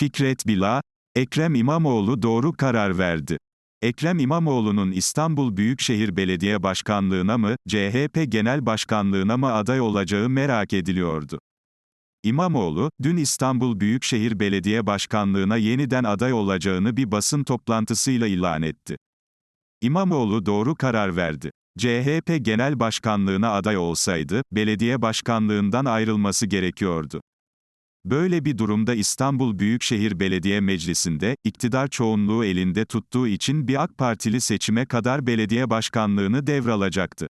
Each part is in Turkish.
Fikret Bila, Ekrem İmamoğlu doğru karar verdi. Ekrem İmamoğlu'nun İstanbul Büyükşehir Belediye Başkanlığına mı, CHP Genel Başkanlığına mı aday olacağı merak ediliyordu. İmamoğlu, dün İstanbul Büyükşehir Belediye Başkanlığına yeniden aday olacağını bir basın toplantısıyla ilan etti. İmamoğlu doğru karar verdi. CHP Genel Başkanlığına aday olsaydı, belediye başkanlığından ayrılması gerekiyordu. Böyle bir durumda İstanbul Büyükşehir Belediye Meclisi'nde, iktidar çoğunluğu elinde tuttuğu için bir AK Partili seçime kadar belediye başkanlığını devralacaktı.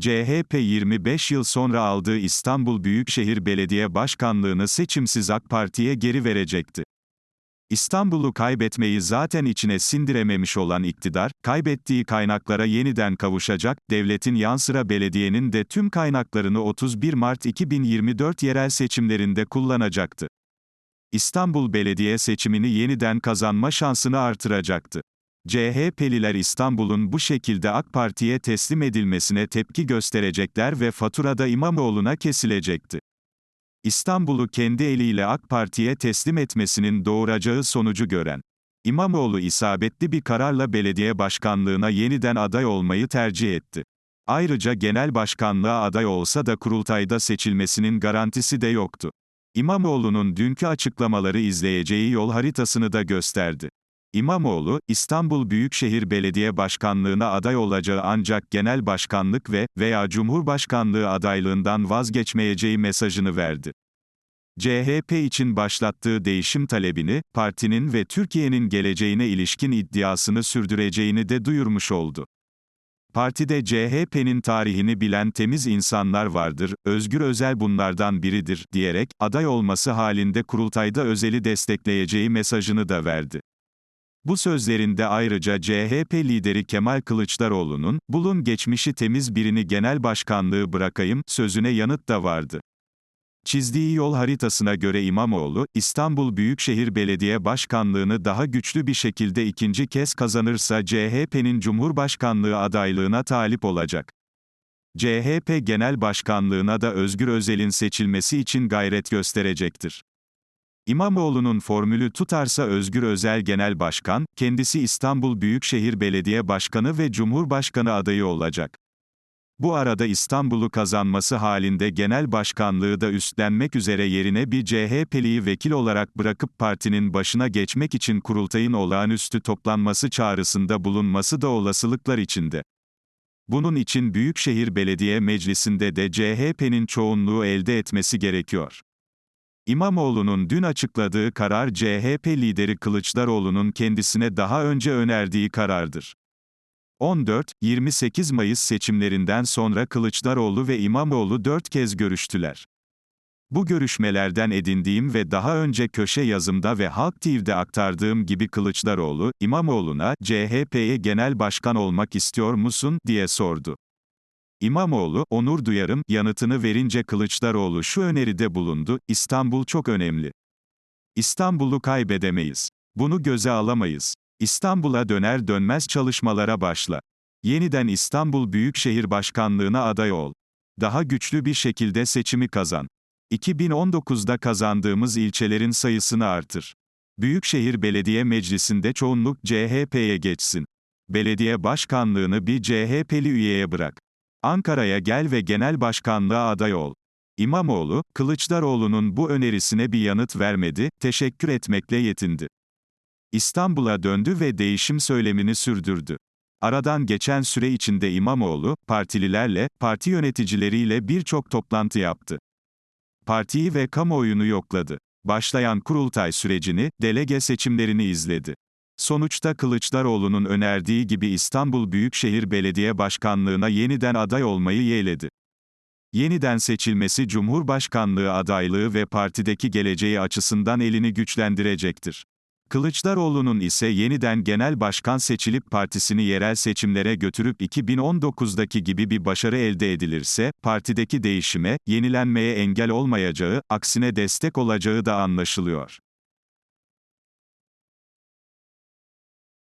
CHP 25 yıl sonra aldığı İstanbul Büyükşehir Belediye Başkanlığını seçimsiz AK Parti'ye geri verecekti. İstanbul'u kaybetmeyi zaten içine sindirememiş olan iktidar, kaybettiği kaynaklara yeniden kavuşacak, devletin yan sıra belediyenin de tüm kaynaklarını 31 Mart 2024 yerel seçimlerinde kullanacaktı. İstanbul Belediye seçimini yeniden kazanma şansını artıracaktı. CHP'liler İstanbul'un bu şekilde AK Parti'ye teslim edilmesine tepki gösterecekler ve faturada İmamoğlu'na kesilecekti. İstanbul'u kendi eliyle AK Parti'ye teslim etmesinin doğuracağı sonucu gören İmamoğlu isabetli bir kararla belediye başkanlığına yeniden aday olmayı tercih etti. Ayrıca genel başkanlığa aday olsa da kurultayda seçilmesinin garantisi de yoktu. İmamoğlu'nun dünkü açıklamaları izleyeceği yol haritasını da gösterdi. İmamoğlu, İstanbul Büyükşehir Belediye Başkanlığına aday olacağı ancak genel başkanlık ve veya cumhurbaşkanlığı adaylığından vazgeçmeyeceği mesajını verdi. CHP için başlattığı değişim talebini, partinin ve Türkiye'nin geleceğine ilişkin iddiasını sürdüreceğini de duyurmuş oldu. Partide CHP'nin tarihini bilen temiz insanlar vardır, Özgür Özel bunlardan biridir, diyerek, aday olması halinde kurultayda Özel'i destekleyeceği mesajını da verdi. Bu sözlerinde ayrıca CHP lideri Kemal Kılıçdaroğlu'nun, bulun geçmişi temiz birini genel başkanlığı bırakayım, sözüne yanıt da vardı. Çizdiği yol haritasına göre İmamoğlu, İstanbul Büyükşehir Belediye Başkanlığını daha güçlü bir şekilde ikinci kez kazanırsa CHP'nin Cumhurbaşkanlığı adaylığına talip olacak. CHP Genel Başkanlığına da Özgür Özel'in seçilmesi için gayret gösterecektir. İmamoğlu'nun formülü tutarsa Özgür Özel Genel Başkan, kendisi İstanbul Büyükşehir Belediye Başkanı ve Cumhurbaşkanı adayı olacak. Bu arada İstanbul'u kazanması halinde genel başkanlığı da üstlenmek üzere yerine bir CHP'liyi vekil olarak bırakıp partinin başına geçmek için kurultayın olağanüstü toplanması çağrısında bulunması da olasılıklar içinde. Bunun için Büyükşehir Belediye Meclisi'nde de CHP'nin çoğunluğu elde etmesi gerekiyor. İmamoğlu'nun dün açıkladığı karar CHP lideri Kılıçdaroğlu'nun kendisine daha önce önerdiği karardır. 14-28 Mayıs seçimlerinden sonra Kılıçdaroğlu ve İmamoğlu dört kez görüştüler. Bu görüşmelerden edindiğim ve daha önce köşe yazımda ve Halk TV'de aktardığım gibi Kılıçdaroğlu, İmamoğlu'na, CHP'ye genel başkan olmak istiyor musun, diye sordu. İmamoğlu, onur duyarım, yanıtını verince Kılıçdaroğlu şu öneride bulundu, İstanbul çok önemli. İstanbul'u kaybedemeyiz. Bunu göze alamayız. İstanbul'a döner dönmez çalışmalara başla. Yeniden İstanbul Büyükşehir Başkanlığına aday ol. Daha güçlü bir şekilde seçimi kazan. 2019'da kazandığımız ilçelerin sayısını artır. Büyükşehir Belediye Meclisi'nde çoğunluk CHP'ye geçsin. Belediye başkanlığını bir CHP'li üyeye bırak. Ankara'ya gel ve genel başkanlığa aday ol. İmamoğlu, Kılıçdaroğlu'nun bu önerisine bir yanıt vermedi, teşekkür etmekle yetindi. İstanbul'a döndü ve değişim söylemini sürdürdü. Aradan geçen süre içinde İmamoğlu, partililerle, parti yöneticileriyle birçok toplantı yaptı. Partiyi ve kamuoyunu yokladı. Başlayan kurultay sürecini, delege seçimlerini izledi. Sonuçta Kılıçdaroğlu'nun önerdiği gibi İstanbul Büyükşehir Belediye Başkanlığına yeniden aday olmayı yeğledi. Yeniden seçilmesi Cumhurbaşkanlığı adaylığı ve partideki geleceği açısından elini güçlendirecektir. Kılıçdaroğlu'nun ise yeniden genel başkan seçilip partisini yerel seçimlere götürüp 2019'daki gibi bir başarı elde edilirse, partideki değişime, yenilenmeye engel olmayacağı, aksine destek olacağı da anlaşılıyor.